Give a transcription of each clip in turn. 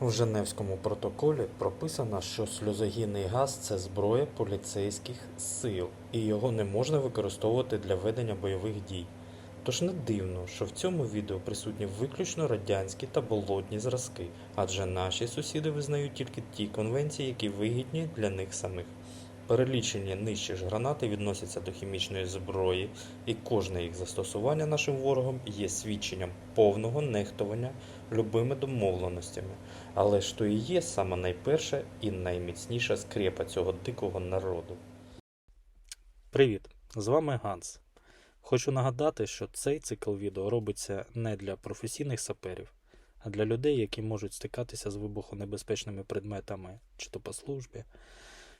В Женевському протоколі прописано, що сльозогінний газ це зброя поліцейських сил, і його не можна використовувати для ведення бойових дій. Тож не дивно, що в цьому відео присутні виключно радянські та болотні зразки, адже наші сусіди визнають тільки ті конвенції, які вигідні для них самих. Перелічені нижче ж гранати відносяться до хімічної зброї, і кожне їх застосування нашим ворогом є свідченням повного нехтування любими домовленостями. Але ж то і є саме найперша і найміцніша скрепа цього дикого народу. Привіт! З вами Ганс. Хочу нагадати, що цей цикл відео робиться не для професійних саперів, а для людей, які можуть стикатися з вибухонебезпечними предметами, чи то по службі,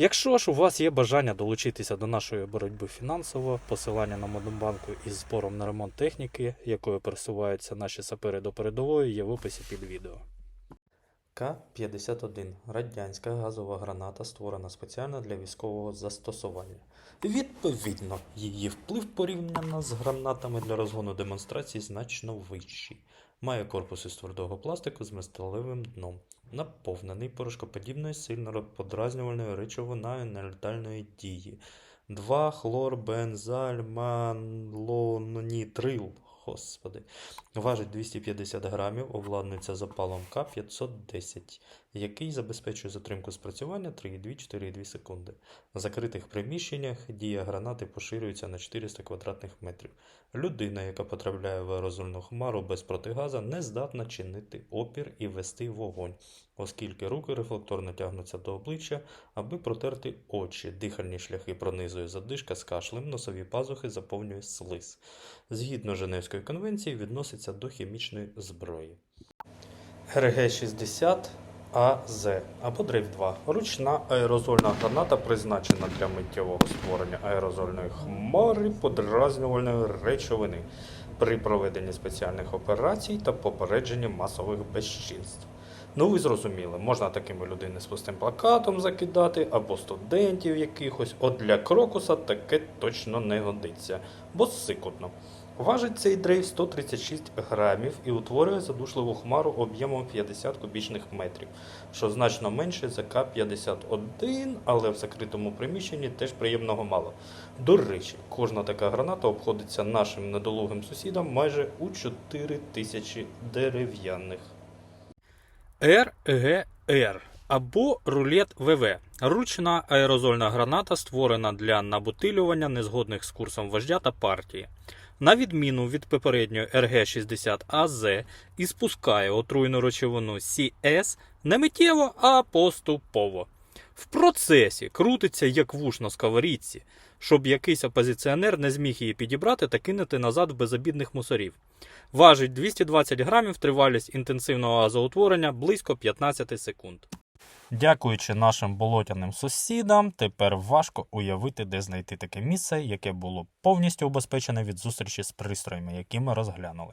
Якщо ж у вас є бажання долучитися до нашої боротьби фінансово, посилання на Модембанку із збором на ремонт техніки, якою пересуваються наші сапери до передової, є в описі під відео. К-51 радянська газова граната, створена спеціально для військового застосування. Відповідно, її вплив порівняно з гранатами для розгону демонстрацій значно вищий. Має корпус із твердого пластику з металевим дном, наповнений порошкоподібною сильно подразнювальною речовиною нелетальної дії. 2 хлорбензальманлонітрил. Господи. Важить 250 грамів, обладнується запалом К510, який забезпечує затримку спрацювання 3,2-4,2 секунди. В закритих приміщеннях дія гранати поширюється на 400 квадратних метрів. Людина, яка потрапляє в аерозольну хмару без протигаза, не здатна чинити опір і вести вогонь, оскільки руки рефлекторно тягнуться до обличчя, аби протерти очі, дихальні шляхи пронизує задишка з кашлем, носові пазухи заповнює слиз. Згідно Женевської конвенції, відноситься до хімічної зброї. РГ-60 АЗ або дрейф 2 ручна аерозольна граната призначена для миттєвого створення аерозольної хмари подразнювальної речовини при проведенні спеціальних операцій та попередженні масових безчинств. Ну, ви зрозуміли, можна такими людини з пустим плакатом закидати, або студентів якихось. От для крокуса таке точно не годиться, бо сикотно. Важить цей дрейф 136 грамів і утворює задушливу хмару об'ємом 50 кубічних метрів, що значно менше за К-51, але в закритому приміщенні теж приємного мало. До речі, кожна така граната обходиться нашим недолугим сусідам майже у 4 тисячі дерев'яних. РГР або рулет ВВ. Ручна аерозольна граната створена для набутилювання незгодних з курсом вождя та партії. На відміну від попередньої РГ-60АЗ і спускає отруйну речовину CS не миттєво, а поступово. В процесі крутиться як вуш на сковорідці, щоб якийсь опозиціонер не зміг її підібрати та кинути назад в безобідних мусорів. Важить 220 грамів, тривалість інтенсивного газоутворення близько 15 секунд. Дякуючи нашим болотяним сусідам, тепер важко уявити, де знайти таке місце, яке було повністю убезпечене від зустрічі з пристроями, які ми розглянули.